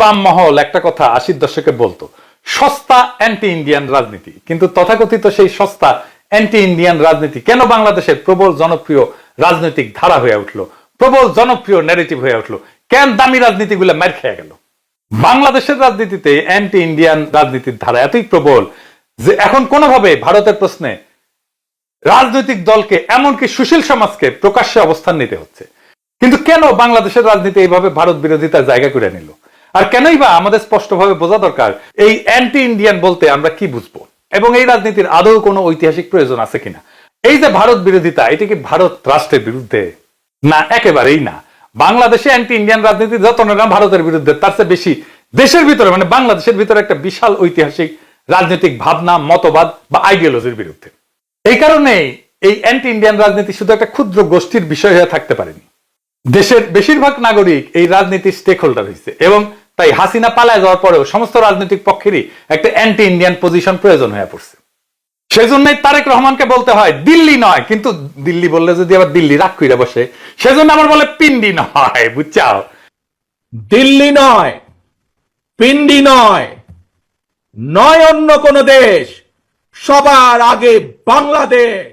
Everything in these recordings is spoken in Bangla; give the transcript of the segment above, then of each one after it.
বাম মহল, একটা কথা আশির দশকে বলতো, সস্তা অ্যান্টি ইন্ডিয়ান রাজনীতি। কিন্তু তথাকথিত সেই সস্তা অ্যান্টি ইন্ডিয়ান রাজনীতি কেন বাংলাদেশের প্রবল জনপ্রিয় রাজনৈতিক ধারা হয়ে উঠল, প্রবল জনপ্রিয় ন্যারেটিভ হয়ে উঠল, কেন দামি রাজনীতিগুলো মার খেয়ে গেল? বাংলাদেশের রাজনীতিতে অ্যান্টি ইন্ডিয়ান রাজনীতির ধারা এতই প্রবল যে এখন কোনোভাবে ভারতের প্রশ্নে রাজনৈতিক দলকে এমনকি সুশীল সমাজকে প্রকাশ্যে অবস্থান নিতে হচ্ছে। কিন্তু কেন বাংলাদেশের রাজনীতি এইভাবে ভারত বিরোধিতার জায়গা করে নিল? আর কেনই বা আমাদের স্পষ্টভাবে বোঝা দরকার? এই অ্যান্টি ইন্ডিয়ান বলতে আমরা কি বুঝব? এবং এই রাজনীতির আদৌ কোনো ঐতিহাসিক প্রয়োজন আছে কিনা? এই যে ভারত বিরোধিতা, এটি কি ভারত রাষ্ট্রের বিরুদ্ধে? না, একেবারেই না। বাংলাদেশে অ্যান্টি ইন্ডিয়ান রাজনীতি যত না ভারতের বিরুদ্ধে, তার চেয়ে বেশি দেশের ভিতরে মানে বাংলাদেশের ভিতরে একটা বিশাল ঐতিহাসিক রাজনৈতিক ভাবনা, মতবাদ বা আইডিওলজির বিরুদ্ধে। এই কারণে এই অ্যান্টি ইন্ডিয়ান রাজনীতি শুধু একটা ক্ষুদ্র গোষ্ঠীর বিষয় হয়ে থাকতে পারেনি। দেশের বেশিরভাগ নাগরিক এই রাজনীতির স্টেক হোল্ডার হয়েছে এবং তাই হাসিনা পালায় যাওয়ার পরেও সমস্ত রাজনৈতিক পক্ষেরই একটা অ্যান্টি ইন্ডিয়ান পজিশন প্রয়োজন হয়ে পড়ছে। সেজন্যই তারেক রহমানকে বলতে হয় দিল্লি নয়। কিন্তু দিল্লি বললে যদি আবার দিল্লি রাগ কইরা বসে সেজন্য আমার বলে পিন্ডি নয় বুঝছাও? দিল্লি নয় পিন্ডি নয় নয় অন্য কোন দেশ সবার আগে বাংলাদেশ।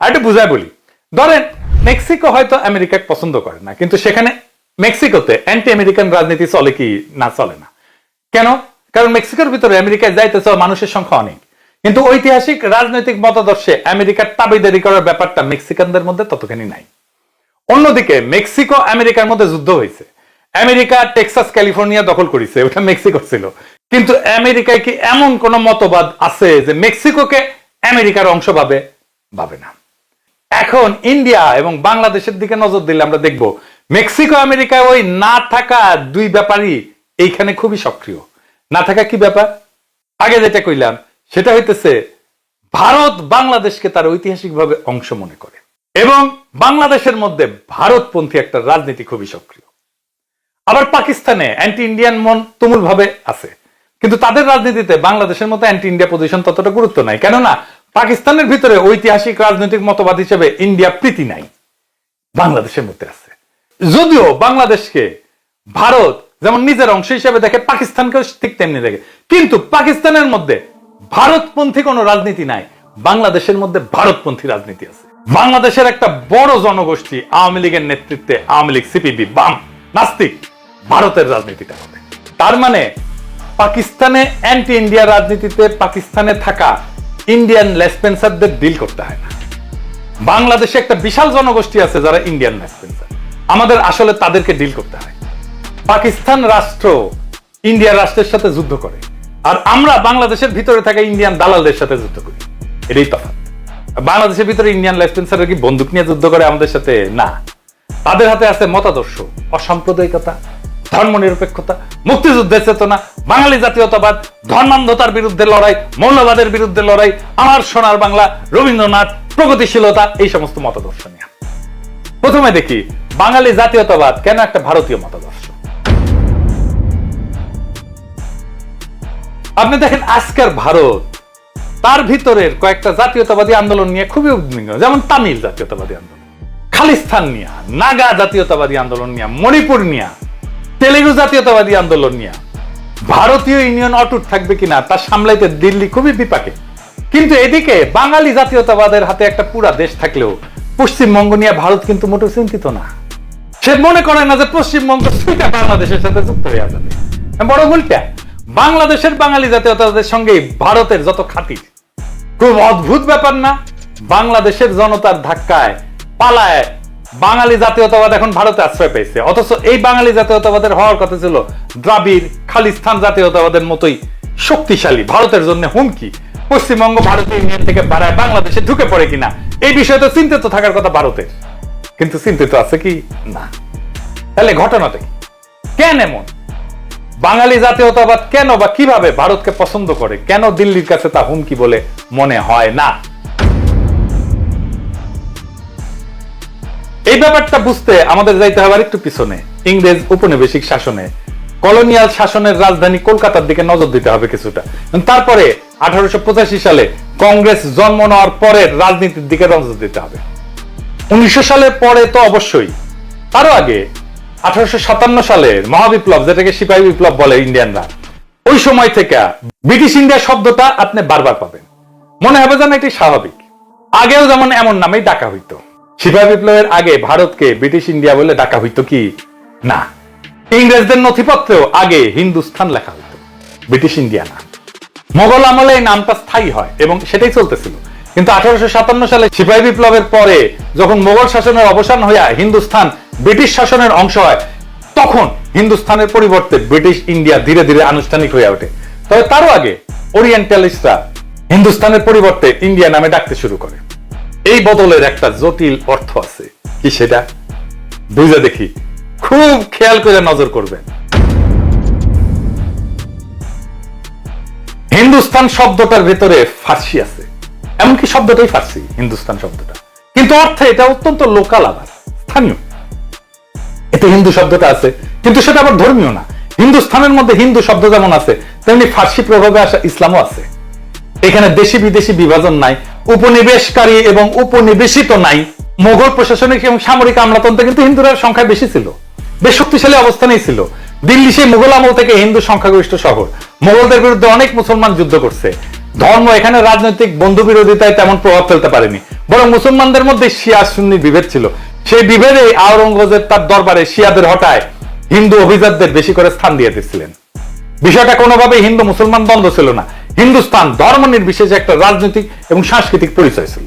আর একটু বুঝায় বলি ধরেন মেক্সিকো হয়তো আমেরিকাকে পছন্দ করে না কিন্তু সেখানে মেক্সিকোতে অ্যান্টি আমেরিকান রাজনীতি চলে কি না চলে না? কেন? কারণ মেক্সিকোর ভিতরে আমেরিকায় যাইতে চাওয়া মানুষের সংখ্যা অনেক। কিন্তু ঐতিহাসিক রাজনৈতিক মতাদর্শে আমেরিকার তাবিদারি করার ব্যাপারটা মেক্সিকানদের মধ্যে ততখানি নাই। অন্যদিকে মেক্সিকো আমেরিকার মধ্যে যুদ্ধ হয়েছে। আমেরিকা টেক্সাস, ক্যালিফোর্নিয়া দখল করেছে, ওটা মেক্সিকো ছিল। কিন্তু আমেরিকায় কি এমন কোন মতবাদ আছে যে মেক্সিকোকে আমেরিকার অংশ ভাবে ভাবে না? এখন ইন্ডিয়া এবং বাংলাদেশের দিকে নজর দিলে আমরা দেখব মেক্সিকো, আমেরিকায় ওই না থাকা দুই ব্যাপারই এইখানে খুবই সক্রিয়। না থাকা কি ব্যাপার? আগে যেটা কইলাম, সেটা হইতেছে ভারত বাংলাদেশকে তার ঐতিহাসিকভাবে অংশ মনে করে এবং বাংলাদেশের মধ্যে ভারতপন্থী একটা রাজনীতি খুবই সক্রিয়। আবার পাকিস্তানে অ্যান্টি ইন্ডিয়ান মন তুমুল ভাবে আছে। কিন্তু তাদের রাজনীতিতে বাংলাদেশের মতো অ্যান্টি ইন্ডিয়া পজিশন ততটা গুরুত্ব নাই। কেননা পাকিস্তানের ভিতরে ঐতিহাসিক রাজনৈতিক মতবাদ হিসেবে ইন্ডিয়া প্রীতি নাই। বাংলাদেশের মধ্যে আছে। যদিও বাংলাদেশকে ভারত যেমন নিজের অংশ হিসেবে দেখে, পাকিস্তানকেও ঠিক তেমনি দেখে। কিন্তু পাকিস্তানের মধ্যে ভারতপন্থী কোনো রাজনীতি নাই। বাংলাদেশের মধ্যে ভারতপন্থী রাজনীতি আছে। বাংলাদেশের একটা বড় জনগোষ্ঠী আওয়ামী লীগের নেতৃত্বে আওয়ামী লীগ, সিপিবি, বাম, নাস্তিক ভারতের রাজনীতিটা তার মানে পাকিস্তানে অ্যান্টি ইন্ডিয়া রাজনীতিতে পাকিস্তানে থাকা ইন্ডিয়ান লেসপেন্সারদের ডিল করতে হয় না। বাংলাদেশে একটা বিশাল জনগোষ্ঠী আছে যারা ইন্ডিয়ান লেসপেন্সার। আমাদের আসলে তাদেরকে ডিল করতে হয়। পাকিস্তান রাষ্ট্র ইন্ডিয়া রাষ্ট্রের সাথে যুদ্ধ করে, আর আমরা বাংলাদেশের ভিতরে থাকা ইন্ডিয়ান দালালদের সাথে যুদ্ধ করি। এটাই তফাৎ। বাংলাদেশের ভিতরে ইন্ডিয়ান লেসপেন্সাররা কি বন্দুক নিয়ে যুদ্ধ করে আমাদের সাথে? না। তাদের হাতে আছে মতাদর্শ, অসাম্প্রদায়িকতা ধর্ম নিরপেক্ষতা মুক্তিযুদ্ধের চেতনা, বাঙালি জাতীয়তাবাদ, ধর্মান্ধতার বিরুদ্ধে লড়াই, মৌলবাদের বিরুদ্ধে লড়াই, আমার সোনার বাংলা, রবীন্দ্রনাথ, প্রগতিশীলতা, এই সমস্ত মতাদর্শ নিয়ে। প্রথমে দেখি, বাঙালি জাতীয়তাবাদ কেন একটা ভারতীয় মতাদর্শ? আপনি দেখেন, আজকের ভারত, তার ভিতরের কয়েকটা জাতীয়তাবাদী আন্দোলন নিয়ে খুবই উদ্বিগ্ন। যেমন তামিল জাতীয়তাবাদী আন্দোলন, খালিস্তান নিয়া, নাগা জাতীয়তাবাদী আন্দোলন নিয়া, মণিপুর নিয়া, তেলেগু জাতীয়তাবাদী আন্দোলন নিয়া, ভারতীয় ইউনিয়ন অটুট থাকবে কিনা তা সামলাইতে দিল্লি খুবই বিপাকে। কিন্তু এদিকে বাঙালি জাতীয়তাবাদের হাতে একটা পুরা দেশ থাকলেও পশ্চিমবঙ্গ নিয়ে ভারত কিন্তু মোটেও চিন্তিত না। সে মনে করে না যে পশ্চিমবঙ্গ সুইটা বাংলাদেশের সাথে যুক্ত হয়ে যাবে। বড় ভুলটা বাংলাদেশের বাঙালি জাতীয়তাবাদের সঙ্গে ভারতের যত খাতির খুব অদ্ভুত ব্যাপার না? বাংলাদেশের জনতার ধাক্কায় পালায় বাঙালি জাতীয়তাবাদ এখন ভারতে আশ্রয় পেয়েছে। অথচ এই বাঙালি জাতীয়তাবাদের হওয়ার কথা ছিল দ্রাবিড় খালিস্তান জাতীয়তাবাদের মতোই শক্তিশালী। ভারতের জন্য হুমকি। পশ্চিমবঙ্গ, ভারতীয় ইউনিয়ন থেকে বাড়ায় বাংলাদেশে ঢুকে পড়ে কিনা? এই বিষয়ে তো চিন্তিত থাকার কথা ভারতের কিন্তু চিন্তিত আছে কি? না। তাহলে ঘটনাটা কি? কেন এমন? বাঙালি জাতীয়তাবাদ কেন বা কীভাবে ভারতকে পছন্দ করে? কেন দিল্লির কাছে তা হুমকি বলে মনে হয় না? এই ব্যাপারটা বুঝতে আমাদের যাইতে হবে একটু পিছনে। ইংরেজ উপনিবেশিক শাসনে। কলোনিয়াল শাসনের রাজধানী কলকাতার দিকে নজর দিতে হবে কিছুটা। তারপরে আঠারোশো সালে কংগ্রেস জন্ম নেওয়ার পরের রাজনীতির দিকে নজর দিতে হবে। উনিশশো সালের পরে তো অবশ্যই। তারও আগে আঠারোশো সাতান্ন সালের মহাবিপ্লব, যেটাকে সিপাহী বিপ্লব বলে ইন্ডিয়ানরা, ওই সময় থেকে ব্রিটিশ ইন্ডিয়া শব্দটা আপনি বারবার পাবেন। মনে হবে যেন এটি স্বাভাবিক। আগেও যেমন এমন নামেই ডাকা হইতো। সিপাহী বিপ্লবের আগে ভারতকে ব্রিটিশ ইন্ডিয়া বলে ডাকা হইতো কি? না। ইংরেজদের নথিপত্রেও আগে হিন্দুস্থান লেখা হইতো। ব্রিটিশ ইন্ডিয়া না। মোগল আমলে এই নামটা স্থায়ী হয় এবং সেটাই চলতেছিল। কিন্তু আঠারোশো সাতান্ন সালে সিপাহী বিপ্লবের পরে যখন মোগল শাসনের অবসান হইয়া হিন্দুস্থান ব্রিটিশ শাসনের অংশ হয়, তখন হিন্দুস্থানের পরিবর্তে ব্রিটিশ ইন্ডিয়া ধীরে ধীরে আনুষ্ঠানিক হয়ে ওঠে। তবে তারও আগে ওরিয়েন্টালিস্টরা হিন্দুস্তানের পরিবর্তে ইন্ডিয়া নামে ডাকতে শুরু করে। এই বদলের একটা জটিল অর্থ আছে। কি সেটা? বুঝে দেখি। খুব খেয়াল করে নজর করবেন। হিন্দুস্তান শব্দটার ভেতরে ফার্সি আছে। এমনকি শব্দটাই ফার্সি, হিন্দুস্তান শব্দটা। কিন্তু অর্থে এটা অত্যন্ত লোকাল আবার, স্থানীয়। এতে হিন্দু শব্দটা আছে, কিন্তু সেটা আবার ধর্মীয় না। হিন্দুস্থানের মধ্যে হিন্দু শব্দ যেমন আছে, তেমনি ফার্সি প্রভাবে আসা ইসলামও আছে। এখানে দেশি বিদেশি বিভাজন নাই, উপনিবেশকারী এবং উপনিবেশিত নাই। মোগল প্রশাসনিক এবং সামরিক আমলাতন্ত্রে কিন্তু হিন্দুরা সংখ্যা বেশি ছিল। বেশ শক্তিশালী অবস্থানেই ছিল। দিল্লি সেই মুঘল আমল থেকে হিন্দু সংখ্যাগরিষ্ঠ শহর। মোগলদের বিরুদ্ধে অনেক মুসলমান যুদ্ধ করছে। ধর্ম এখানে রাজনৈতিক বন্ধু বিরোধিতায় তেমন প্রভাব ফেলতে পারেনি। বরং মুসলমানদের মধ্যে শিয়া সুন্নি বিভেদ ছিল। সেই বিভেদে আওরঙ্গজেব তার দরবারে শিয়াদের হটায় হিন্দু অভিজাতদের বেশি করে স্থান দিয়ে দিচ্ছিলেন বিষয়টা কোনোভাবে হিন্দু মুসলমান দ্বন্দ্ব ছিল না। হিন্দুস্তান ধর্ম নির্বিশেষে একটা রাজনৈতিক এবং সাংস্কৃতিক পরিচয় ছিল।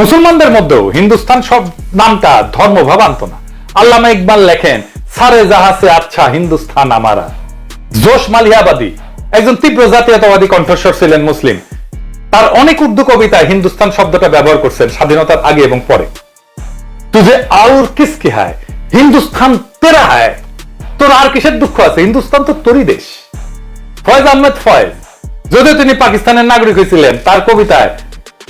মুসলমানদের মধ্যেও হিন্দুস্তান সব নামটা ধর্ম ভাবান্ত না আল্লামা ইকবাল লেখেন সারে জাহাসে আচ্ছা হিন্দুস্তান আমারা। জোশ মালিয়াবাদী একজন তীব্র জাতীয়তাবাদী কণ্ঠস্বর ছিলেন মুসলিম। তার অনেক উর্দু কবিতায় হিন্দুস্তান শব্দটা ব্যবহার করছেন স্বাধীনতার আগে এবং পরে। তুঝে আউর কিসকি হায়? হিন্দুস্তান তেরা হায়। তোর আর কিসের দুঃখ আছে? হিন্দুস্তান তো তোরই দেশ। ফয়েজ আহমেদ ফয়েজ, যদিও তিনি পাকিস্তানের নাগরিক হয়েছিলেন, তার কবিতায়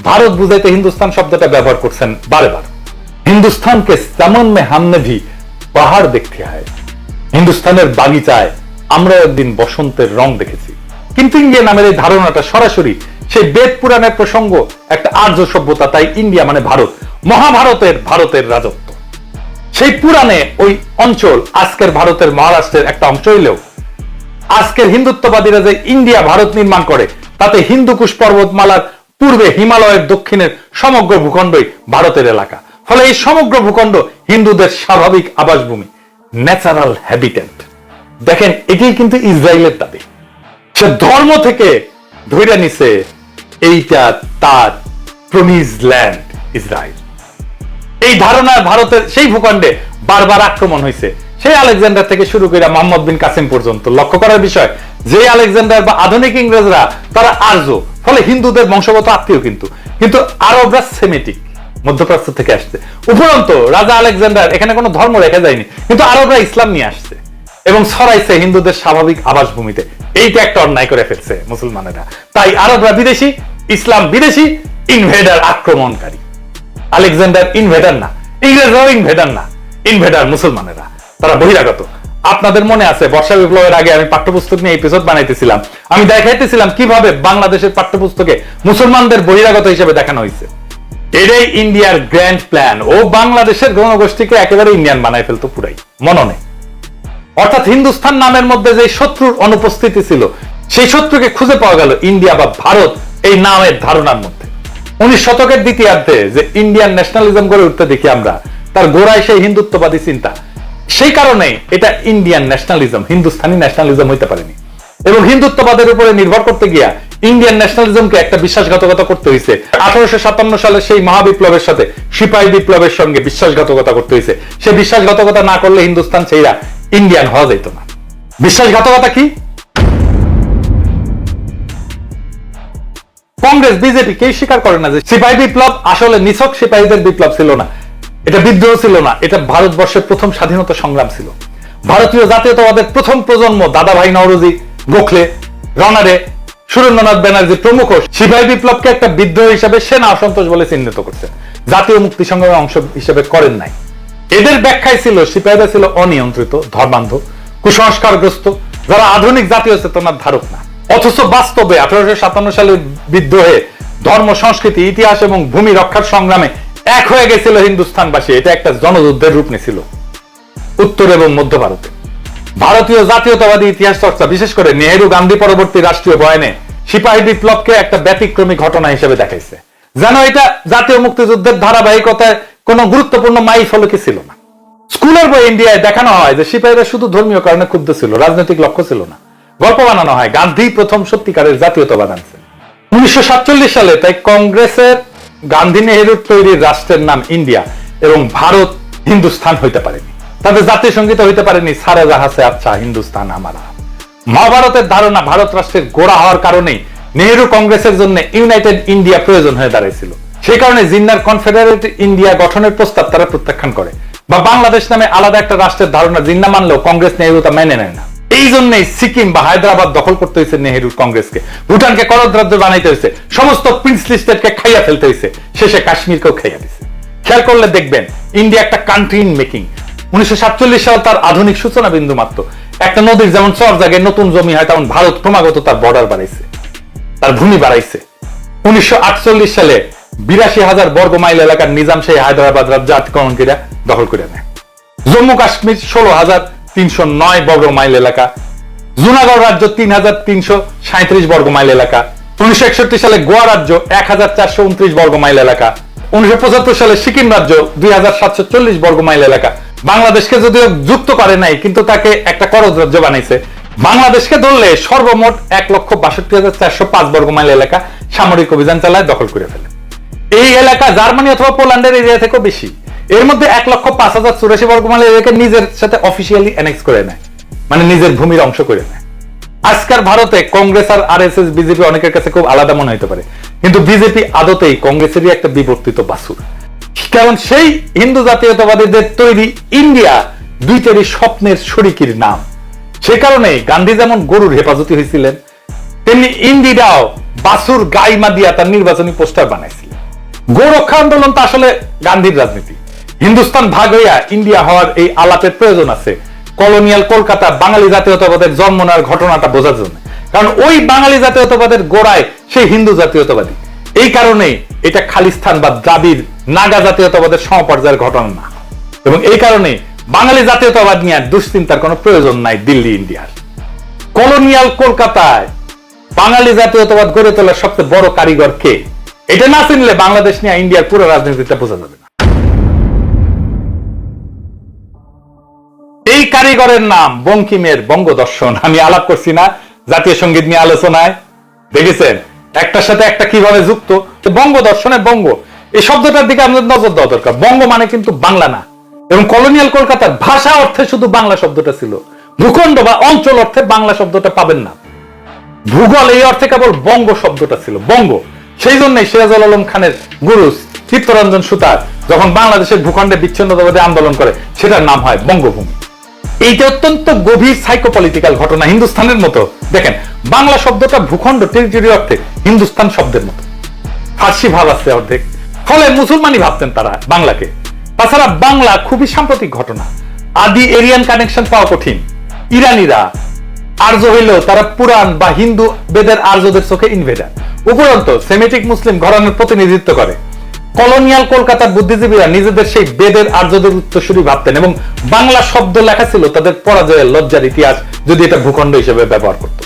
ভারত বুঝাইতে হিন্দুস্তান শব্দটা ব্যবহার করছেন বারে বার। হিন্দুস্তানকে সামন মে হামনে ভি পাহাড় দেখতে হয় হিন্দুস্তানের বাগিচায় আমরা একদিন বসন্তের রং দেখেছি। কিন্তু ইন্ডিয়া নামের এই ধারণাটা সরাসরি সেই বেদ পুরাণের প্রসঙ্গ, একটা আর্য সভ্যতা, তাই ইন্ডিয়া মানে ভারত, মহাভারতের ভারতের রাজত্ব। সেই পুরাণে ওই অঞ্চল আজকের ভারতের মহারাষ্ট্রের একটা অংশ হইলেও, আজকের হিন্দুত্ববাদীরা যে ইন্ডিয়া ভারত নির্মাণ করে, তাতে হিন্দুকুশ পর্বতমালার পূর্বে হিমালয়ের দক্ষিণের সমগ্র ভূখণ্ডই ভারতের এলাকা। ফলে এই সমগ্র ভূখণ্ড হিন্দুদের স্বাভাবিক আবাসভূমি ন্যাচারাল হ্যাবিটেট দেখেন, এটাই কিন্তু ইসরায়েলের দাবি। সে ধর্ম থেকে ধরে নিছে, এইটা তার প্রমিজ ল্যান্ড ইসরায়েল। এই ধারণা ভারতের সেই ভূখণ্ডে বারবার আক্রমণ হয়েছে সেই আলেকজান্ডার থেকে শুরু করে মোহাম্মদ বিন কাসিম পর্যন্ত। লক্ষ্য করার বিষয়, যে আলেকজান্ডার বা আধুনিক ইংরেজরা, তারা আর্য, ফলে হিন্দুদের বংশগত আত্মীয় কিন্তু। কিন্তু আরবরা সেমেটিক মধ্যপ্রাচ্য থেকে আসছে। উপরন্ত, রাজা আলেকজান্ডার, এখানে কোনো ধর্ম রেখে যায়নি, কিন্তু আরবরা ইসলাম নিয়ে আসছে এবং ছড়াইছে হিন্দুদের স্বাভাবিক আবাসভূমিতে। এইটা একটা অন্যায় করে ফেলছে মুসলমানেরা। তাই আরবরা বিদেশি, ইসলাম বিদেশি, ইনভেডার আক্রমণকারী। আলেকজান্ডার ইনভেডার না, ইংরেজরাও ইনভেডার না, ইনভেডার মুসলমানেরা। তারা বহিরাগত। আপনাদের মনে আছে, বর্ষা বিপ্লবের আগে আমি পাঠ্যপুস্তক নিয়ে এপিসোড বানাইতেছিলাম। আমি দেখাইতেছিলাম কীভাবে বাংলাদেশের পাঠ্যপুস্তকে মুসলমানদের বহিরাগত হিসেবে দেখানো হয়েছে। এটাই ইন্ডিয়ার গ্র্যান্ড প্ল্যান। ও বাংলাদেশের জনগোষ্ঠীকে একেবারে ইন্ডিয়ান বানাই ফেলতো পুরাই। মননে অর্থাৎ হিন্দুস্তান নামের মধ্যে যে শত্রুর অনুপস্থিতি ছিল, সেই শত্রুকে খুঁজে পাওয়া গেল ইন্ডিয়া বা ভারত এই নামের ধারণার মধ্যে। উনিশ শতকের দ্বিতীয়ার্ধে যে ইন্ডিয়ান ন্যাশনালিজম গড়ে উঠতে দেখি আমরা, তার গোড়ায় সেই হিন্দুত্ববাদী চিন্তা। সেই কারণে এটা ইন্ডিয়ান ন্যাশনালিজম হিন্দুস্তানি ন্যাশনালিজম হইতে পারেনি। এবং হিন্দুত্ববাদের উপরে নির্ভর করতে গিয়া ইন্ডিয়ান ন্যাশনালিজমকে একটা বিশ্বাসঘাতকতা করতে হয়েছে আঠারোশো সাতান্ন সালে সেই মহাবিপ্লবের সাথে সিপাহী বিপ্লবের সঙ্গে বিশ্বাসঘাতকতা করতে হয়েছে সে বিশ্বাসঘাতকতা না করলে হিন্দুস্তান সেইরা ইন্ডিয়ান হওয়া যেত না। বিশ্বাসঘাতকতা কি? কংগ্রেস, বিজেপি কেউ স্বীকার করে না যে সিপাহী বিপ্লব আসলে নিছক সিপাহীদের বিপ্লব ছিল না। এটা বিদ্রোহ ছিল না, এটা ভারতবর্ষের প্রথম স্বাধীনতা সংগ্রাম ছিল। ভারতীয় জাতীয়তাবাদের প্রথম প্রজন্ম দাদাভাই নওরোজি, গোখলে, রনারে সুরেন্দ্রনাথ ব্যানার্জি প্রমুখ সিপাহী বিপ্লবকে একটা বিদ্রোহ হিসেবে সেনা অসন্তোষ বলে চিহ্নিত করছেন জাতীয় মুক্তি সংগ্রামের অংশ হিসেবে করেন নাই। এদের ব্যাখ্যায় ছিল সিপাহীরা ছিল অনিয়ন্ত্রিত, ধর্মান্ধ, কুসংস্কারগ্রস্ত, যারা আধুনিক জাতীয় চেতনার ধারক না। অথচ বাস্তবে আঠারোশো সাতান্ন সালের বিদ্রোহে ধর্ম, সংস্কৃতি, ইতিহাস এবং ভূমি রক্ষার সংগ্রামে এক হয়ে গেছিল হিন্দুস্তানবাসী এটা একটা জনযুদ্ধের রূপ নিছিল। উত্তর এবং মধ্য ভারতে। ভারতীয় জাতীয়তাবাদী ইতিহাস চর্চা, বিশেষ করে নেহেরু গান্ধী পরবর্তী রাষ্ট্রীয় বয়ানে সিপাহী বিপ্লবকে একটা ব্যতিক্রমী ঘটনা হিসেবে দেখাইছে। যেন এটা জাতীয় মুক্তিযুদ্ধের ধারাবাহিকতায় কোনো গুরুত্বপূর্ণ মাইল ফলকে ছিল না। স্কুলের বই ইন্ডিয়ায় দেখানো হয় যে সিপাহীরা শুধু ধর্মীয় কারণে ক্ষুব্ধ ছিল, রাজনৈতিক লক্ষ্য ছিল না। গল্প বানানো হয়, গান্ধী প্রথম সত্যিকারের জাতীয়তাবাদ আনছেন। উনিশশো সালে তাই কংগ্রেসের গান্ধী নেহেরুর তৈরি রাষ্ট্রের নাম ইন্ডিয়া এবং ভারত হিন্দুস্থান হইতে পারেনি। তাদের জাতীয় সংগীত হইতে পারেনি সারা জাহাসে আচ্ছা হিন্দুস্তান আমারা মহাভারতের ধারণা ভারত রাষ্ট্রের গোড়া হওয়ার কারণেই নেহেরু কংগ্রেসের জন্য ইউনাইটেড ইন্ডিয়া প্রয়োজন হয়ে দাঁড়িয়েছিল সেই কারণে জিন্নার কনফেডারেট ইন্ডিয়া গঠনের প্রস্তাব তারা প্রত্যাখ্যান করে বা বাংলাদেশ নামে আলাদা একটা রাষ্ট্রের ধারণা জিন্না মানলেও কংগ্রেস নেহেরু তা মেনে নেয় না। এই জন্যই সিকিম বা হায়দ্রাবাদ দখল করতে হয়েছে নেহেরুর কংগ্রেসকে। ভুটানকে করদ রাজ্য বানাইতে হয়েছে। সমস্ত প্রিন্সলি স্টেটকে খাইয়া ফেলতে হয়েছে। শেষে কাশ্মীরকেও খাইয়া দিছে। খেয়াল করলে দেখবেন, ইন্ডিয়া একটা কান্ট্রি ইন মেকিং উনিশশো সাতচল্লিশ সাল তার আধুনিক সূচনা বিন্দু মাত্র। একটা নদীর যেমন চর জায়গায় নতুন জমি হয়, তেমন ভারত ক্রমাগত তার বর্ডার বাড়াইছে, তার ভূমি বাড়াইছে। উনিশশো আটচল্লিশ সালে বিরাশি হাজার বর্গ মাইল এলাকার নিজাম সেই হায়দ্রাবাদ রাজ্য আতিক্রমণ দখল করে নেয়। জম্মু কাশ্মীর ষোলো হাজার তিনশো নয় বর্গ মাইল এলাকা, জুনাগড় রাজ্য তিন হাজার তিনশো সাঁত্রিশ বর্গ মাইল এলাকা, উনিশশো একষট্টি সালে গোয়া রাজ্য এক হাজার চারশো উনত্রিশ বর্গ মাইল এলাকা, উনিশশো পঁচাত্তর সালে সিকিম রাজ্য দুই হাজার সাতশো চল্লিশ বর্গ মাইল এলাকা বাংলাদেশকে যদিও যুক্ত করে নাই, কিন্তু তাকে একটা করজ রাজ্য বানাইছে। বাংলাদেশকে ধরলে সর্বমোট এক লক্ষ বাষট্টি হাজার চারশো পাঁচ বর্গ মাইল এলাকা সামরিক অভিযান চালায় দখল করে ফেলে। এই এলাকা জার্মানি অথবা পোল্যান্ডের এরিয়া থেকেও বেশি। এর মধ্যে এক লক্ষ পাঁচ হাজার চুরাশি বর্গ মাইল এলাকা নিজের সাথে অফিসিয়ালি অ্যানেক্স করে নেয় মানে নিজের ভূমির অংশ করে নেয়। আজকাল ভারতে কংগ্রেস আর আর বিজেপি অনেকের কাছে খুব আলাদা মনে হতে পারে। কিন্তু বিজেপি আদতেই কংগ্রেসেরই একটা বিবর্তিত বাসুর কারণ সেই হিন্দু জাতীয়তাবাদীদের তৈরি ইন্ডিয়া, দুইটারই স্বপ্নের শরিকির নাম। সে কারণে গান্ধী যেমন গরুর হেফাজতি হয়েছিলেন, তেমনি ইন্দিরাও বাসুর গাইমা দিয়া তার নির্বাচনী পোস্টার বানাইছিলেন গোরক্ষা আন্দোলন তো আসলে গান্ধীর রাজনীতি। হিন্দুস্তান ভাগ হইয়া ইন্ডিয়া হওয়ার এই আলাপের প্রয়োজন আছে। কলোনিয়াল কলকাতা বাঙালি জাতীয়তাবাদের জন্ম নেওয়ার ঘটনাটা বোঝার জন্য। কারণ ওই বাঙালি জাতীয়তাবাদের গোড়ায় সেই হিন্দু জাতীয়তাবাদী। এই কারণে এটা খালিস্তান বা দ্রাবিড় নাগা জাতীয়তাবাদের সমপর্যায়ের ঘটনা না। এবং এই কারণে বাঙালি জাতীয়তাবাদ নিয়ে দুশ্চিন্তার কোনো প্রয়োজন নাই দিল্লি, ইন্ডিয়ার। কলোনিয়াল কলকাতায় বাঙালি জাতীয়তাবাদ গড়ে তোলার সবচেয়ে বড় কারিগর কে? এটা না চিনলে বাংলাদেশ নিয়ে ইন্ডিয়ার পুরো রাজনীতিটা বোঝা যাবে না। এই কারিগরের নাম বঙ্কিমের বঙ্গদর্শন। আমি আলাপ করছি না জাতীয় সংগীত নিয়ে আলোচনায়। দেখেছেন? একটার সাথে একটা কীভাবে যুক্ত? তো বঙ্গদর্শনের বঙ্গ। এই শব্দটার দিকে আমাদের নজর দেওয়া দরকার। বঙ্গ মানে কিন্তু বাংলা না। এবং কলোনিয়াল কলকাতার ভাষা অর্থে শুধু বাংলা শব্দটা ছিল। ভূখণ্ড বা অঞ্চল অর্থে বাংলা শব্দটা পাবেন না। ভূগোল এই অর্থে কেবল বঙ্গ শব্দটা ছিল। বঙ্গ। সেই জন্যই সিরাজুল আলম খানের গুরু চিত্তরঞ্জন সুতার যখন বাংলাদেশের ভূখণ্ডে বিচ্ছিন্নতাবাদী আন্দোলন করে, সেটার নাম হয় বঙ্গভূমি। এইটা অত্যন্ত গভীর সাইকোপলিটিক্যাল ঘটনা হিন্দুস্তানের মতো। দেখেন, বাংলা শব্দটা ভূখণ্ড টেরিটরি অর্থে হিন্দুস্তান শব্দের মতো। ফার্সি ভাব আছে অর্ধেক। ফলে মুসলমানই ভাবতেন তারা বাংলাকে। তাছাড়া বাংলা খুবই সাম্প্রতিক ঘটনা। আদি এরিয়ান কানেকশন পাওয়া কঠিন। ইরানিরা আর্য হইলেও তারা পুরাণ বা হিন্দু বেদের আর্যদের চোখে ইনভেডার উপরন্ত সেমেটিক মুসলিম ঘরানোর প্রতিনিধিত্ব করে। কলোনিয়াল কলকাতার বুদ্ধিজীবীরা নিজেদের সেই বেদের আর্যদের উত্তরসূরি ভাবতেন এবং বাংলা শব্দ লেখা ছিল তাদের পরাজয়ের লজ্জার ইতিহাস যদি এটা ভূখণ্ড হিসেবে ব্যবহার করত।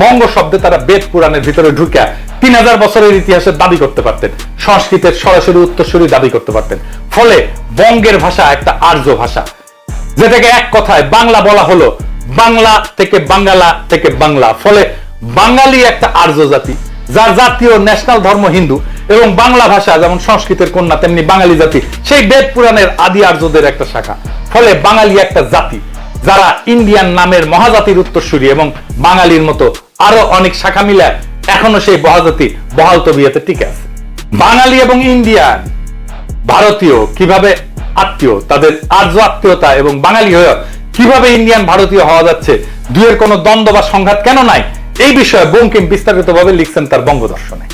বঙ্গ শব্দে তারা বেদ পুরাণের ভিতরে ঢুকে তিন হাজার বছরের ইতিহাসের দাবি করতে পারতেন, সংস্কৃতের সরাসরি উত্তরসূরি দাবি করতে পারতেন। ফলে বঙ্গের ভাষা একটা আর্য ভাষা, যেটাকে এক কথায় বাংলা বলা হলো, বাংলা থেকে বাঙ্গালা থেকে বাংলা। ফলে বাঙালি একটা আর্য জাতি, যার জাতীয় ন্যাশনাল ধর্ম হিন্দু এবং বাংলা ভাষা, যেমন সংস্কৃতের কন্যা, তেমনি বাঙালি জাতি, সেই বেদ পুরাণের আদি আর্যদের একটা শাখা। ফলে বাঙালি একটা জাতি, যারা ইন্ডিয়ান নামের মহাজাতির উত্তরসূরি এবং বাঙালির মতো আরও অনেক শাখা মিলে এখনও সেই মহাজাতি বহাল তবিয়াতে টিকে আছে। বাঙালি এবং ইন্ডিয়ান, ভারতীয় কীভাবে আত্মীয়, তাদের আর্য আত্মীয়তা এবং বাঙালি হয়ে কীভাবে ইন্ডিয়ান ভারতীয় হওয়া যাচ্ছে দুয়ের কোনো দ্বন্দ্ব বা সংঘাত কেন নাই, এই বিষয়ে বঙ্কিম বিস্তারিতভাবে লিখছেন তার বঙ্গদর্শনে।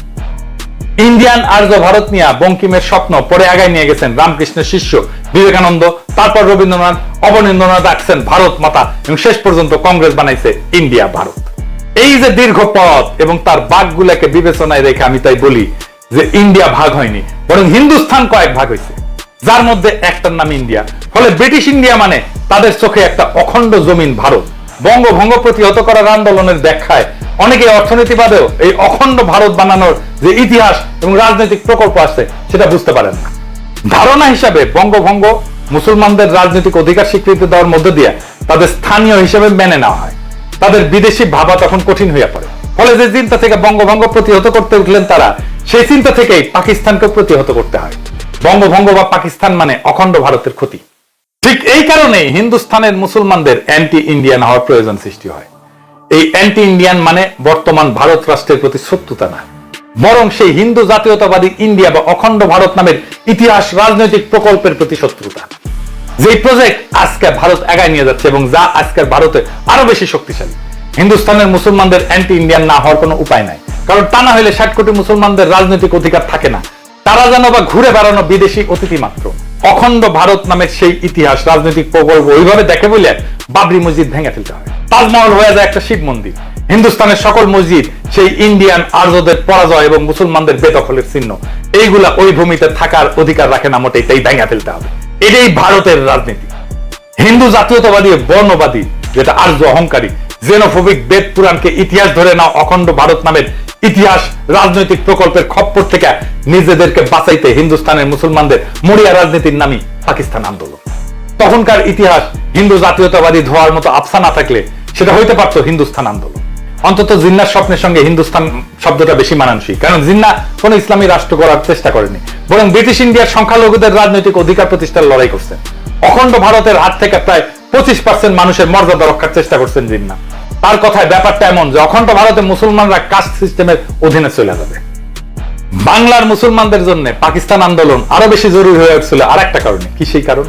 ইন্ডিয়ান আর্য ভারত নিয়ে বঙ্কিমের স্বপ্ন পরে আগায় নিয়ে গেছেন রামকৃষ্ণের শিষ্য বিবেকানন্দ। তারপর রবীন্দ্রনাথ, অবনীন্দ্রনাথ রাখছেন ভারত মাতা এবং শেষ পর্যন্ত কংগ্রেস বানাইছে ইন্ডিয়া ভারত। এই যে দীর্ঘ পথ এবং তার বাঘগুলাকে বিবেচনায় রেখে আমি তাই বলি যে ইন্ডিয়া ভাগ হয়নি, বরং হিন্দুস্থান কয়েক ভাগ হয়েছে। যার মধ্যে একটার নাম ইন্ডিয়া। ফলে ব্রিটিশ ইন্ডিয়া মানে তাদের চোখে একটা অখণ্ড জমিন ভারত। বঙ্গভঙ্গ প্রতিহত করার আন্দোলনের ব্যাখ্যায়। অনেকে অর্থনীতিবাদেও এই অখণ্ড ভারত বানানোর যে ইতিহাস এবং রাজনৈতিক প্রকল্প আছে, সেটা বুঝতে পারেন না। ধারণা হিসাবে বঙ্গভঙ্গ মুসলমানদের রাজনৈতিক অধিকার স্বীকৃতি দেওয়ার মধ্য দিয়ে তাদের স্থানীয় হিসেবে মেনে নেওয়া হয়। তাদের বিদেশি ভাবা তখন কঠিন হয়ে পড়ে। ফলে যে চিন্তা থেকে বঙ্গভঙ্গ প্রতিহত করতে উঠলেন তারা, সেই চিন্তা থেকেই পাকিস্তানকে প্রতিহত করতে হয়। বঙ্গভঙ্গ বা পাকিস্তান মানে অখণ্ড ভারতের ক্ষতি। ঠিক এই কারণেই হিন্দুস্তানের মুসলমানদের অ্যান্টি ইন্ডিয়ান হওয়ার প্রয়োজন সৃষ্টি হয়। এই অ্যান্টি ইন্ডিয়ান মানে বর্তমান ভারত রাষ্ট্রের প্রতি শত্রুতা না। বরং সেই হিন্দু জাতীয়তাবাদী ইন্ডিয়া বা অখণ্ড ভারত নামের ইতিহাস রাজনৈতিক প্রকল্পের প্রতি শত্রুতা। যে প্রজেক্ট আজকে ভারত এগায় নিয়ে যাচ্ছে এবং যা আজকের ভারতে আরও বেশি শক্তিশালী। হিন্দুস্তানের মুসলমানদের অ্যান্টি ইন্ডিয়ান না হওয়ার কোনো উপায় নাই। কারণ তা না হলে ষাট কোটি মুসলমানদের রাজনৈতিক অধিকার থাকে না। তারা যেন বা ঘুরে বেড়ানো বিদেশি অতিথি মাত্র। অখণ্ড ভারত নামের সেই ইতিহাস, রাজনৈতিক প্রকল্প ওইভাবে দেখে বলে বাবরি মসজিদ ভেঙে ফেলতে হয়। তাজমহল হয়ে যায় একটা শিব মন্দির। হিন্দুস্তানের সকল মসজিদ সেই ইন্ডিয়ান আর্যদের পরাজয় এবং মুসলমানদের বেদখলের চিহ্ন। এইগুলা ওই ভূমিতে থাকার অধিকার রাখে না মোটেই, তাই ভেঙে ফেলতে হবে। এটাই ভারতের রাজনীতি। হিন্দু জাতীয়তাবাদী বর্ণবাদী, যেটা আর্য অহংকারী জেনোফোবিক বেদ পুরাণকে ইতিহাস ধরে নাও, অখণ্ড ভারত নামের ইতিহাস, রাজনৈতিক প্রকল্পের খপ্পর থেকে নিজেদেরকে বাঁচাইতে হিন্দুস্তানের মুসলমানদের মরিয়া রাজনীতির নামই পাকিস্তান আন্দোলন। তখনকার ইতিহাস হিন্দু জাতীয়তাবাদী ধোয়ার মতো আফসা না থাকলে সেটা হইতে পারতো হিন্দুস্তান আন্দোলন। অন্তত জিন্নার স্বপ্নের সঙ্গে হিন্দুস্তান শব্দটা বেশি মানানসই, কারণ জিন্না কোন ইসলামী রাষ্ট্র করার চেষ্টা করেনি, বরং ব্রিটিশ ইন্ডিয়ার সংখ্যালঘুদের রাজনৈতিক অধিকার প্রতিষ্ঠার লড়াই করছেন। অখণ্ড ভারতের হাত থেকে প্রায় পঁচিশ পার্সেন্ট মানুষের মর্যাদা রক্ষার চেষ্টা করছেন জিন্না। তার কথায় ব্যাপারটা এমন যে অখণ্ড ভারতে মুসলমানরা কাস্ট সিস্টেমের অধীনে চলে যাবে। বাংলার মুসলমানদের জন্য পাকিস্তান আন্দোলন আরও বেশি জরুরি হয়ে উঠছিল আর একটা কারণে। কি সেই কারণ?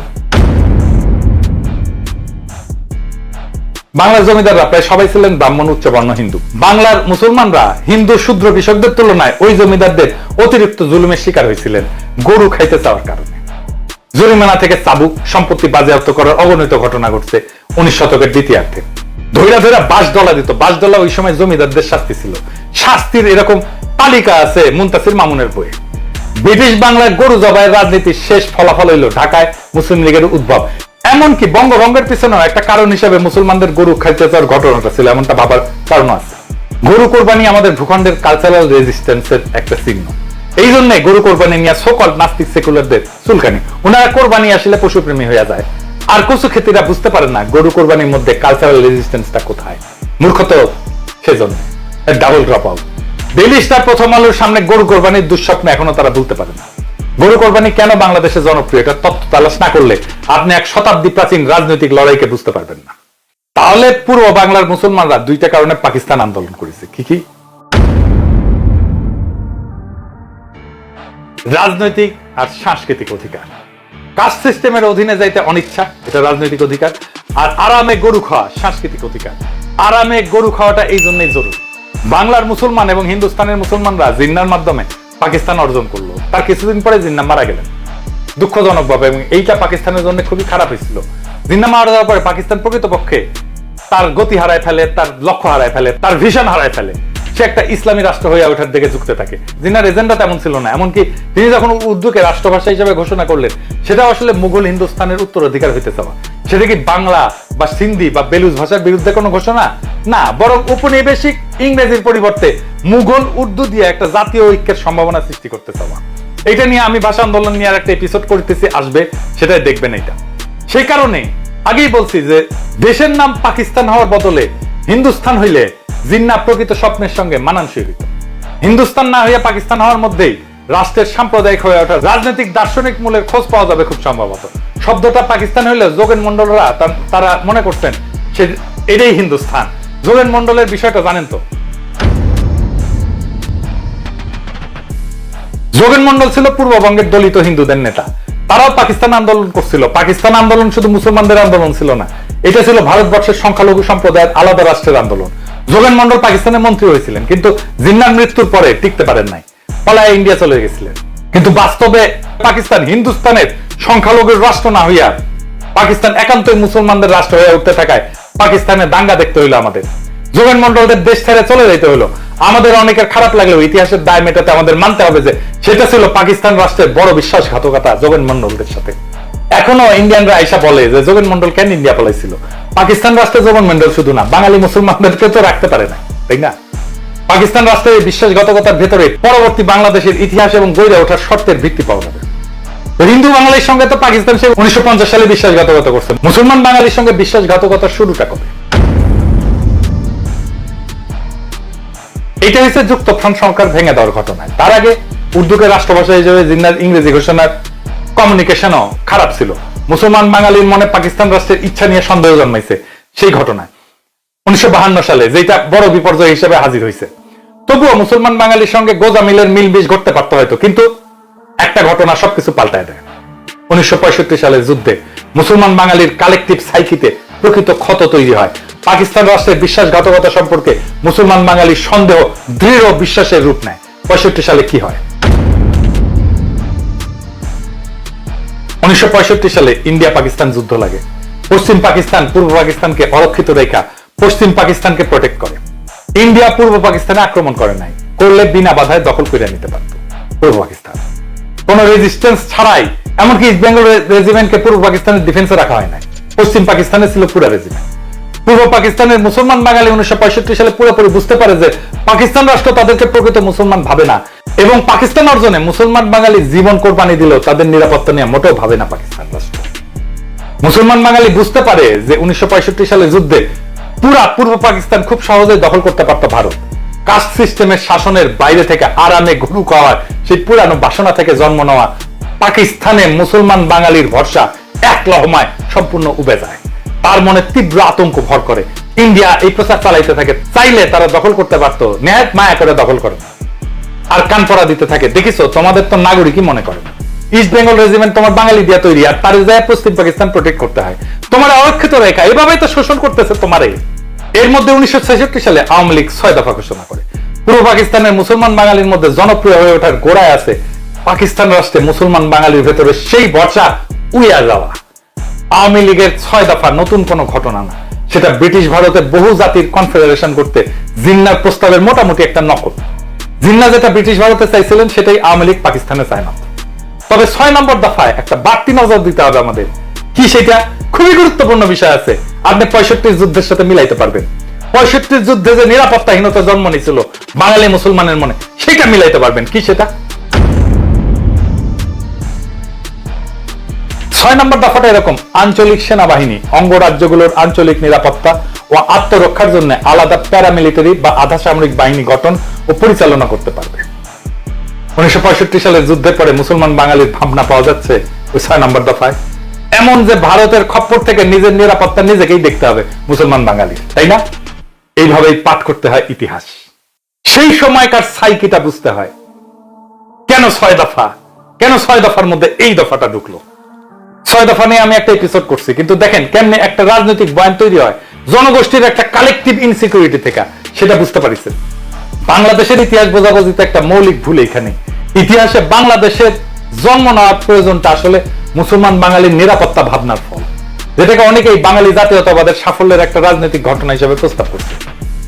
বাংলার জমিদাররা প্রায় সবাই ছিলেন ব্রাহ্মণ উচ্চবর্ণ হিন্দু। বাংলার মুসলমানরা হিন্দু শূদ্র কৃষকদের তুলনায় ওই জমিদারদের অতিরিক্ত জুলুমের শিকার হয়েছিলেন গরু খাইতে চাওয়ার কারণে। জরিমানা থেকে চাবুক, সম্পত্তি বাজেয়াপ্ত করার অগণিত ঘটনা ঘটছে উনিশ শতকের দ্বিতীয়ার্ধে। ধৈরা ধৈরা বাস ডলা দিত। বাস ডলা ওই সময় জমিদারদের শাস্তি ছিল। শাস্তির এরকম তালিকা আছে মুন্তাসির মামুনের বইয়ে। ব্রিটিশ বাংলায় গরু জবাইয়ের রাজনীতির শেষ ফলাফল হইল ঢাকায় মুসলিম লীগের উদ্ভব। এমনকি বঙ্গভঙ্গের পিছনেও একটা কারণ হিসেবে মুসলমানদের গরু খাইতে চাওয়ার ঘটনাটা ছিল, এমনটা ভাবার কারণ আছে। গরু কোরবানি আমাদের ভূখণ্ডের কালচারাল রেজিস্ট্যান্সের একটা চিহ্ন। এই জন্য গরু কোরবানি নিয়ে সকল নাস্তিক সেকুলারদের চুলকানি। ওনারা কোরবানি আসলে পশুপ্রেমী হয়ে যায়। আর কচু খেতিরা বুঝতে পারে না গরু কোরবানির মধ্যে কালচারাল রেজিস্ট্যান্সটা কোথায়। মূর্খ তো সেজন্য double drop out Daily Star প্রথম আলোর সামনে গরু কোরবানির দুঃস্বপ্ন এখনও তারা ভুলতে পারে না। গরু কোরবানি কেন বাংলাদেশে জনপ্রিয়? এটা তত্ত্ব তালাশ না করলে আপনি এক শতাব্দী প্রাচীন রাজনৈতিক লড়াইকে বুঝতে পারবেন না। তাহলে পূর্ব বাংলার মুসলমানরা দুইটা কারণে পাকিস্তান আন্দোলন করেছে। কি কি? রাজনৈতিক আর সাংস্কৃতিক অধিকার। কাস্ট সিস্টেমের অধীনে যাইতে অনিচ্ছা, এটা রাজনৈতিক অধিকার। আর আরামে গরু খাওয়া, সাংস্কৃতিক অধিকার। আরামে গরু খাওয়াটা এই জন্যই জরুরি। বাংলার মুসলমান এবং হিন্দুস্তানের মুসলমানরা জিন্নার মাধ্যমে পাকিস্তান অর্জন করল। তার কিছুদিন পরে জিন্না মারা গেলেন। দুঃখজনক ভাবে এবং এইটা পাকিস্তানের জন্য খুবই খারাপ হয়েছিল। জিন্না মারা যাওয়ার পরে পাকিস্তান প্রকৃতপক্ষে তার গতি হারায় ফেলে, তার লক্ষ্য হারায় ফেলে, তার ভিশন হারায় ফেলে। সে একটা ইসলামী রাষ্ট্র হয়ে ওঠার দিকে ঝুঁকতে থাকে। জিনার এজেন্ডা তেমন ছিল না, এমনকি তিনি যখন উর্দুকে রাষ্ট্রভাষা হিসেবে ঘোষণা করলেন সেটা আসলে মুঘল হিন্দুস্তানের উত্তরাধিকার হইতে চাওয়া। সেটা কি বাংলা বা সিন্ধি বা বেলুজ ভাষার বিরুদ্ধে কোনো ঘোষণা? না, বরং উপনিবেশিক ইংরেজির পরিবর্তে মুঘল উর্দু দিয়ে একটা জাতীয় ঐক্যের সম্ভাবনা সৃষ্টি করতে চাওয়া। এটা নিয়ে আমি ভাষা আন্দোলন নিয়ে একটা এপিসোড করতেছি, আসবে, সেটাই দেখবেন এটা সেই কারণে আগেই বলছি যে, দেশের নাম পাকিস্তান হওয়ার বদলে হিন্দুস্তান হইলে জিন্না প্রকৃত স্বপ্নের সঙ্গে মানানসই হইত। হিন্দুস্তান না হইয়া পাকিস্তান হওয়ার মধ্যেই রাষ্ট্রের সাম্প্রদায়িক হয়ে ওঠা রাজনৈতিক দার্শনিক মূলের খোঁজ পাওয়া যাবে খুব সম্ভবত। শব্দটা পাকিস্তান হইলে যোগেন মন্ডলরা তারা মনে করছেন সে এটাই হিন্দুস্তান। যোগেন মন্ডলের বিষয়টা জানেন তো? যোগেন মন্ডল ছিল পূর্ববঙ্গের দলিত হিন্দুদের নেতা। তারাও পাকিস্তান আন্দোলন করছিল। পাকিস্তান আন্দোলন শুধু মুসলমানদের আন্দোলন ছিল না। এটা ছিল ভারতবর্ষের সংখ্যালঘু সম্প্রদায়ের আলাদা রাষ্ট্রের আন্দোলন। যোগেন মন্ডল পাকিস্তানের মন্ত্রী হয়েছিলেন, কিন্তু জিন্নার মৃত্যুর পরে টিকতে পারেন নাই। পলায় ইন্ডিয়া চলে গেছিলেন। কিন্তু বাস্তবে পাকিস্তান হিন্দুস্তানের সংখ্যালঘুর রাষ্ট্র না হইয়া পাকিস্তান একান্তই মুসলমানদের রাষ্ট্র হয়ে উঠতে থাকায় পাকিস্তানের দাঙ্গা দেখতে হইল আমাদের। যোগেন মন্ডলদের দেশ ছেড়ে চলে যেতে হলো আমাদের অনেকের খারাপ লাগলেও ইতিহাসের দায় মেটাতে আমাদের মানতে হবে যে সেটা ছিল পাকিস্তান রাষ্ট্রের বড় বিশ্বাসঘাতকতা যোগেন মন্ডলদের সাথে। এখনও ইন্ডিয়ানরা আইসা বলে যে যোগেন মন্ডল কেন ইন্ডিয়া পালাইছিল? পাকিস্তান রাষ্ট্রে যোগেন মন্ডল শুধু না, বাঙালি মুসলমানদেরকে তো রাখতে পারে না, তাই না? পাকিস্তান রাষ্ট্রের বিশ্বাসঘাতকতার ভেতরে পরবর্তী বাংলাদেশের ইতিহাস এবং গড়ে ওঠার শর্তের ভিত্তি পাওয়া যাবে। হিন্দু বাঙালির সঙ্গে তো পাকিস্তান সে উনিশশো সালে বিশ্বাসঘাতকতা করছে। মুসলমান বাঙালির সঙ্গে বিশ্বাসঘাতকতার শুরুটা কবে? এটা হচ্ছে যুক্তফ্রন্ট সরকার ভেঙে দেওয়ার ঘটনা। তার আগে উর্দুকে রাষ্ট্রভাষা হিসেবে জিন্নার ইংরেজি ঘোষণার কমিউনিকেশনও খারাপ ছিল। মুসলমান বাঙালির মনে পাকিস্তান রাষ্ট্রের ইচ্ছা নিয়ে সন্দেহ জন্মাইছে, সেই ঘটনায়। উনিশশো সালে যেটা বড় বিপর্যয় হিসেবে হাজির হয়েছে তবুও মুসলমান বাঙালির সঙ্গে গোজামিলের মিল বিষ ঘটতে পারতো হয়তো, কিন্তু একটা ঘটনা সবকিছু পাল্টায় দেয়। উনিশশো সালের যুদ্ধে মুসলমান বাঙালির কালেকটিভ সাইকিতে প্রকৃত ক্ষত তৈরি হয়। পাকিস্তান রাষ্ট্রের বিশ্বাসঘাতকতা সম্পর্কে মুসলমান বাঙালির সন্দেহ দৃঢ় বিশ্বাসের রূপ নেয়। পঁয়ষট্টি সালে কি হয়? উনিশশো সালে ইন্ডিয়া পাকিস্তান যুদ্ধ লাগে। পশ্চিম পাকিস্তান পূর্ব পাকিস্তানকে অরক্ষিত রেখা পশ্চিম পাকিস্তানকে প্রোটেক্ট করে। ইন্ডিয়া পূর্ব পাকিস্তানে আক্রমণ করে নাই। করলে বিনা বাধায় দখল করে নিতে পারত পূর্ব পাকিস্তান। কোন রেজিস্ট্যান্স ছাড়াই, এমনকি ইস্ট বেঙ্গল রেজিমেন্টকে পূর্ব পাকিস্তানের ডিফেন্সে রাখা হয় নাই। পশ্চিম পাকিস্তানে ছিল পুরা রেজিমেন্ট পূর্ব পাকিস্তানের মুসলমান বাঙালি উনিশশো পঁয়ষট্টি সালে পুরোপুরি বুঝতে পারে যে পাকিস্তান রাষ্ট্র তাদেরকে প্রকৃত মুসলমান ভাবে না। এবং পাকিস্তান অর্জনে মুসলমান বাঙালি জীবন কোরবানি দিলেও তাদের নিরাপত্তা নিয়ে মোটেও ভাবে না পাকিস্তান। রাষ্ট্র মুসলমান বাঙালি বুঝতে পারে যে উনিশশো সালে যুদ্ধে পুরা পূর্ব পাকিস্তান খুব সহজেই দখল করতে পারত ভারত। কাস্ট সিস্টেমের শাসনের বাইরে থেকে আরামে ঘুরু খাওয়ার সেই পুরানো বাসনা থেকে জন্ম নেওয়া পাকিস্তানে মুসলমান বাঙালির ভরসা এক লহমায় সম্পূর্ণ উবে যায়। তার মনে তীব্র আতঙ্ক ভর করে। ইন্ডিয়া এই প্রচার চালাইতে থাকে, চাইলে তারা দখল করতে পারতো ন্যায় মায়া করে দখল করে। না। আর কান পড়া দিতে থাকে। দেখিছো? তোমাদের তো নাগরিকই মনে করে। ইস্ট বেঙ্গল রেজিমেন্ট তোমার বাঙালি দিয়া তৈরি, আর তার যায় পশ্চিম পাকিস্তান প্রোটেক্ট করতে হয়। তোমার অরক্ষিত রেখা, এভাবেই তো শোষণ করতেছে তোমারে। এর মধ্যে উনিশশো সালে আওয়ামী লীগ ছয় দফা ঘোষণা করে। পূর্ব পাকিস্তানের মুসলমান বাঙালির মধ্যে জনপ্রিয় হয়ে ওঠার গোড়ায় আছে পাকিস্তান রাষ্ট্রে মুসলমান বাঙালির ভেতরে সেই বর্ষা উইয়া যাওয়া আওয়ামী লীগের ছয় দফা নতুন কোনো ঘটনা না। সেটা ব্রিটিশ ভারতে বহু জাতির কনফেডারেশন করতে জিন্নার প্রস্তাবের মোটামুটি একটা নকল। জিন্না যেটা ব্রিটিশ ভারতে চাইছিলেন, সেটাই আওয়ামী লীগ পাকিস্তানে চায় না। তবে ছয় নম্বর দফায় একটা বাড়তি নজর দিতে হবে আমাদের। কি সেটা? খুবই গুরুত্বপূর্ণ বিষয় আছে। আপনি পঁয়ষট্টির যুদ্ধের সাথে মিলাইতে পারবেন। পঁয়ষট্টির যুদ্ধে যে নিরাপত্তাহীনতা জন্ম নিয়েছিল, বাঙালি মুসলমানের মনে, সেটা মিলাইতে পারবেন। কি সেটা? ছয় নম্বর দফাটা এরকম, আঞ্চলিক সেনাবাহিনী অঙ্গরাজ্যগুলোর আঞ্চলিক নিরাপত্তা ও আত্মরক্ষার জন্য আলাদা প্যারামিলিটারি বা আধা সামরিক বাহিনী গঠন ও পরিচালনা করতে পারবে। উনিশশো পঁয়ষট্টি সালের যুদ্ধের পরে মুসলমান বাঙালির ভাবনা পাওয়া যাচ্ছে ওই ছয় নম্বর দফায়। এমন যে ভারতের খপ্পর থেকে নিজের নিরাপত্তা নিজেকেই দেখতে হবে মুসলমান বাঙালি তাই না? এইভাবেই পাঠ করতে হয় ইতিহাস। সেই সময়কার সাইকিটা বুঝতে হয়। কেন ছয় দফা? কেন ছয় দফার মধ্যে এই দফাটা ঢুকলো? ছয় দফা নিয়ে আমি একটা এপিসোড করছি। কিন্তু দেখেন কেমনে একটা রাজনৈতিক বয়ান তৈরি হয়। জনগোষ্ঠীর একটা কালেকটিভ ইনসিকিউরিটি থেকে। সেটা বুঝতে পারিছেন। বাংলাদেশের ইতিহাস বোঝাবুঝিতে একটা মৌলিক ভুল এখানে। ইতিহাসে বাংলাদেশের জন্ম নেওয়ার প্রয়োজনটা আসলে মুসলমান বাঙালির নিরাপত্তা ভাবনার ফল। যেটাকে অনেকেই বাঙালি জাতীয়তাবাদের সাফল্যের একটা রাজনৈতিক ঘটনা হিসেবে প্রস্তাব করছে।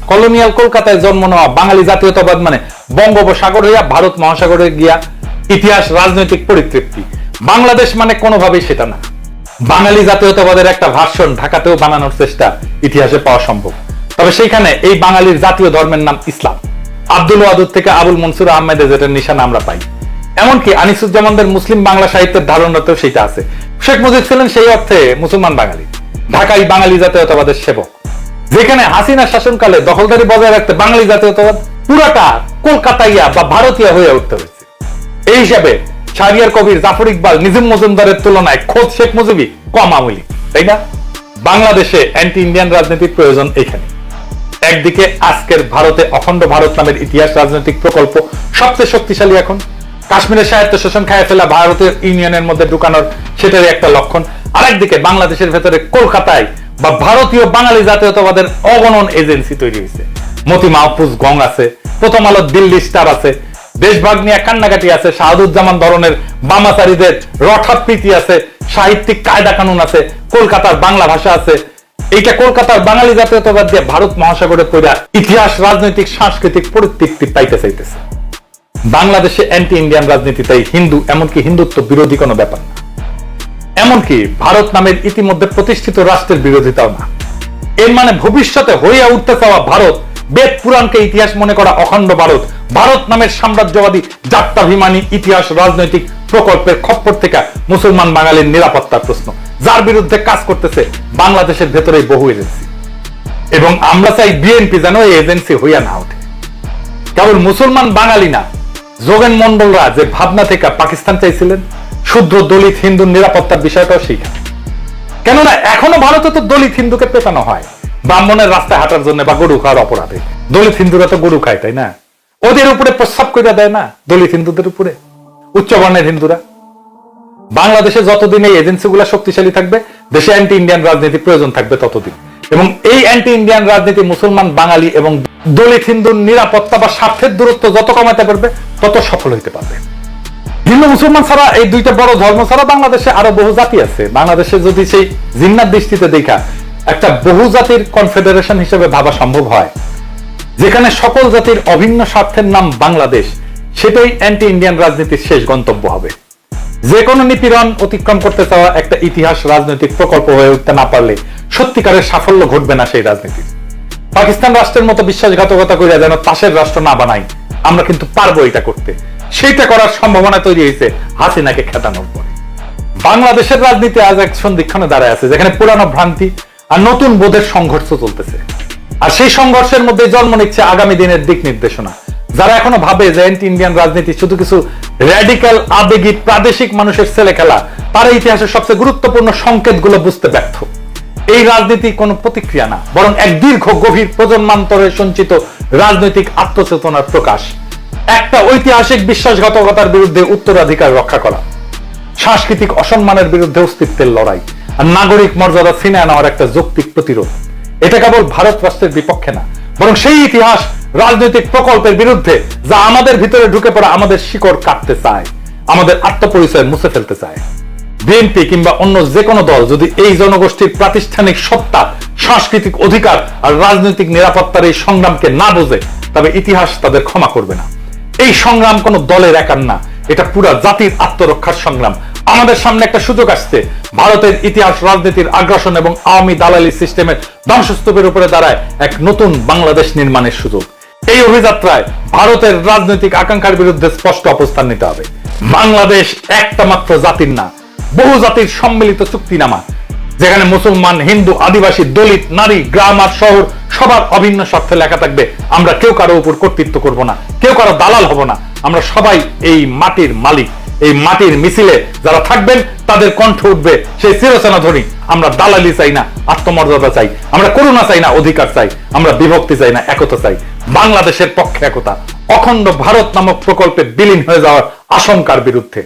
কলোনিয়াল কলকাতায় জন্ম নেওয়া বাঙালি জাতীয়তাবাদ মানে বঙ্গোপসাগর হইয়া ভারত মহাসাগরে গিয়া ইতিহাস রাজনৈতিক পরিতৃপ্তি। বাংলাদেশ মানে কোনোভাবেই সেটা না। বাঙালি জাতীয়তাবাদের একটা ভাষণ ঢাকাতেও বানানোর চেষ্টা ইতিহাসে পাওয়া সম্ভব। তবে সেইখানে এই বাঙালির জাতীয় ধর্মের নাম ইসলাম। আব্দুল ওয়াদুদ থেকে আবুল মনসুর আহমেদের যেটা নিশানা আমরা পাই। এমনকি আনিসুজ্জামানদের মুসলিম বাংলা সাহিত্যের ধারণাতেও সেটা আছে। শেখ মুজিব ছিলেন সেই অর্থে মুসলমান বাঙালি। ঢাকাই বাঙালি জাতীয়তাবাদের সেবক। যেখানে হাসিনা শাসনকালে দখলদারি বজায় রাখতে বাঙালি জাতীয়তাবাদ পুরাটা কলকাতাইয়া বা ভারতীয় হয়ে উঠতে হয়েছে। এই হিসাবে শাহরিয়ার কবির, জাফর ইকবাল নিজিম মজুমদারের তুলনায় খোদ শেখ মুজিবই কম আমলি, তাই না? বাংলাদেশে অ্যান্টি ইন্ডিয়ান রাজনীতির প্রয়োজন এখানে একদিকে আজকের ভারতে অখণ্ড ভারত নামের ইতিহাস রাজনৈতিক প্রকল্প সবচেয়ে শক্তিশালী এখন। কাশ্মীরের সাহিত্য শোষণ খায় ফেলা ভারতের ইউনিয়নের মধ্যে ঢুকানোর সেটারই একটা লক্ষণ। আরেকদিকে বাংলাদেশের ভেতরে কলকাতায় বা ভারতীয় বাঙালি জাতীয়তাবাদের অগণন এজেন্সি তৈরি হয়েছে মতি মাহফুজ গং আছে, প্রথম আলো দিল্লি স্টার আছে দেশভাগ নিয়ে কান্নাকাটি আছে, শাহাদুজ্জামান ধরনের বামাচারীদের রঠাৎ প্রীতি আছে, সাহিত্যিক কায়দা কানুন আছে, কলকাতার বাংলা ভাষা আছে। এইটা কলকাতার বাঙালি জাতীয়তাবাদ দিয়ে ভারত মহাসাগরে পড়া ইতিহাস, রাজনৈতিক, সাংস্কৃতিক পরিতৃপ্তি পাইতে চাইতেছে। বাংলাদেশে অ্যান্টি ইন্ডিয়ান রাজনীতি তাই হিন্দু, এমনকি হিন্দুত্ব বিরোধী কোনো ব্যাপার না। এমনকি ভারত নামের ইতিমধ্যে প্রতিষ্ঠিত রাষ্ট্রের বিরোধিতাও না। এর মানে ভবিষ্যতে হইয়া উঠতে চাওয়া ভারত বেদ পুরাণকে ইতিহাস মনে করা অখণ্ড ভারত। ভারত নামের সাম্রাজ্যবাদী যাত্রাভিমানী ইতিহাস রাজনৈতিক প্রকল্পের খপ্পর থেকে মুসলমান বাঙালির নিরাপত্তার প্রশ্ন। যার বিরুদ্ধে কাজ করতেছে বাংলাদেশের ভেতরেই বহু এজেন্সি। এবং আমরা চাই বিএনপি যেন এই এজেন্সি হইয়া না ওঠে। কেবল মুসলমান বাঙালি না, যোগেন মন্ডলরা যে ভাবনা থেকে পাকিস্তান চাইছিলেন, শুদ্ধ দলিত হিন্দুর নিরাপত্তার বিষয়টাও সেইখানে কেননা এখনও ভারতে তো দলিত হিন্দুকে পেটানো হয়। ব্রাহ্মণের রাস্তায় হাঁটার জন্য বা গরু খাওয়ার অপরাধে। দলিত হিন্দুরা তো গরু খায়, তাই না? ওদের উপরে প্রস্রাব করে দেয় না দলিত হিন্দুদের উপরে? উচ্চবর্ণের হিন্দুরা? বাংলাদেশে যতদিন এই এজেন্সিগুলো শক্তিশালী থাকবে, দেশে অ্যান্টি ইন্ডিয়ান রাজনীতি প্রয়োজন থাকবে ততদিন। এবং এই অ্যান্টি ইন্ডিয়ান রাজনীতি মুসলমান, বাঙালি এবং দলিত হিন্দুর নিরাপত্তা বা স্বার্থের দূরত্ব যত কমাতে পারবে, তত সফল হইতে পারবে। হিন্দু মুসলমান ছাড়া এই দুইটা বড় ধর্ম ছাড়া বাংলাদেশে আরও বহু জাতি আছে। বাংলাদেশে যদি সেই জিন্নার দৃষ্টিতে দেখা একটা বহু জাতির কনফেডারেশন হিসেবে ভাবা সম্ভব হয়, যেখানে সকল জাতির অভিন্ন স্বার্থের নাম বাংলাদেশ, সেটাই অ্যান্টি ইন্ডিয়ান রাজনীতির শেষ গন্তব্য হবে। যে কোনো নিপীড়ন অতিক্রম করতে চাওয়া একটা ইতিহাস রাজনৈতিক প্রকল্প হয়ে উঠতে না পারলে সত্যিকারের সাফল্য ঘটবে না সেই রাজনীতির পাকিস্তান রাষ্ট্রের মতো বিশ্বাসঘাতকতা করে যেন তাসের রাষ্ট্র না বানাই, আমরা কিন্তু পারব এটা করতে। সেইটা করার সম্ভাবনা তৈরি হয়েছে হাসিনাকে খেতানোর পরে। বাংলাদেশের রাজনীতি আজ এক সন্ধিক্ষণে দাঁড়ায় আছে, যেখানে পুরানো ভ্রান্তি আর নতুন বোধের সংঘর্ষ চলতেছে। আর সেই সংঘর্ষের মধ্যে জন্ম নিচ্ছে আগামী দিনের দিক নির্দেশনা। যারা এখনও ভাবে যে অ্যান্টি ইন্ডিয়ান রাজনীতি শুধু কিছু র্যাডিক্যাল আবেগী, প্রাদেশিক মানুষের ছেলে খেলা, তারা ইতিহাসের সবচেয়ে গুরুত্বপূর্ণ সংকেতগুলো বুঝতে ব্যর্থ। এই রাজনীতি কোনো প্রতিক্রিয়া না, বরং এক দীর্ঘ, গভীর প্রজন্মান্তরে সঞ্চিত রাজনৈতিক আত্মচেতনার প্রকাশ। একটা ঐতিহাসিক বিশ্বাসঘাতকতার বিরুদ্ধে উত্তরাধিকার রক্ষা করা, সাংস্কৃতিক অসম্মানের বিরুদ্ধে অস্তিত্বের লড়াই। আর নাগরিক মর্যাদা ছিনিয়ে নেওয়ার একটা যৌক্তিক প্রতিরোধ। এটা কেবল ভারত রাষ্ট্রের বিপক্ষে না, বরং সেই ইতিহাস, রাজনৈতিক প্রকল্পের বিরুদ্ধে যা আমাদের ভিতরে ঢুকে পড়া আমাদের শিকড় কাটতে চায়, আমাদের আত্মপরিচয় মুছে ফেলতে চায়। বিএনপি কিংবা অন্য যে কোনো দল যদি এই জনগোষ্ঠীর প্রাতিষ্ঠানিক সত্তা, সাংস্কৃতিক অধিকার আর রাজনৈতিক নিরাপত্তার এই সংগ্রামকে না বোঝে, তবে ইতিহাস তাদের ক্ষমা করবে না। এই সংগ্রাম কোনো দলের একার না, এটা পুরা জাতির আত্মরক্ষার সংগ্রাম আমাদের সামনে একটা সুযোগ আসছে। ভারতের ইতিহাস, রাজনীতির আগ্রাসন এবং আওয়ামী দালালি সিস্টেমের ধ্বংসস্তূপের উপরে দাঁড়ায় এক নতুন বাংলাদেশ নির্মাণের সুযোগ। এই অভিযাত্রায় ভারতের রাজনৈতিক আকাঙ্ক্ষার বিরুদ্ধে স্পষ্ট অবস্থান নিতে হবে। বাংলাদেশ একটা মাত্র জাতির না, বহু জাতির সম্মিলিত চুক্তিনামা, যেখানে মুসলমান, হিন্দু, আদিবাসী, দলিত, নারী, গ্রাম আর শহর সবার অভিন্ন স্বার্থে লেখা থাকবে। আমরা কেউ কারও উপর কর্তৃত্ব করব না, কেউ কারও দালাল হব না। আমরা সবাই এই মাটির মালিক। এই মাটির মিছিলে যারা থাকবেন, তাদের কণ্ঠ উঠবে। সেই চিরচেনা ধ্বনি আমরা দালালি চাই না, আত্মমর্যাদা চাই। আমরা করুণা চাই না, অধিকার চাই। আমরা বিভক্তি চাই না, একতা চাই। বাংলাদেশের পক্ষে একতা। অখণ্ড ভারত নামক প্রকল্পে বিলীন হয়ে যাওয়ার আশঙ্কার বিরুদ্ধে।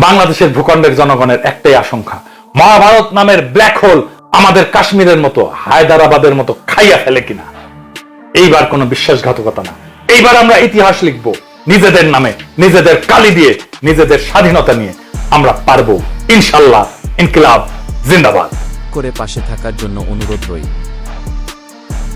বাংলাদেশের ভূখণ্ডের জনগণের একটাই আশঙ্কা। মহাভারত নামের ব্ল্যাক হোল আমাদের কাশ্মীরের মতো, হায়দ্রাবাদের মতো খাইয়া ফেলে কিনা। এইবার কোনো বিশ্বাসঘাতকতা না। এইবার আমরা ইতিহাস লিখব। নিজেদের নামে, নিজেদের কালি দিয়ে, নিজেদের স্বাধীনতা নিয়ে আমরা পারব। ইনশাল্লাহ, ইনকিলাব, জিন্দাবাদ। করে পাশে থাকার জন্য অনুরোধ রইল।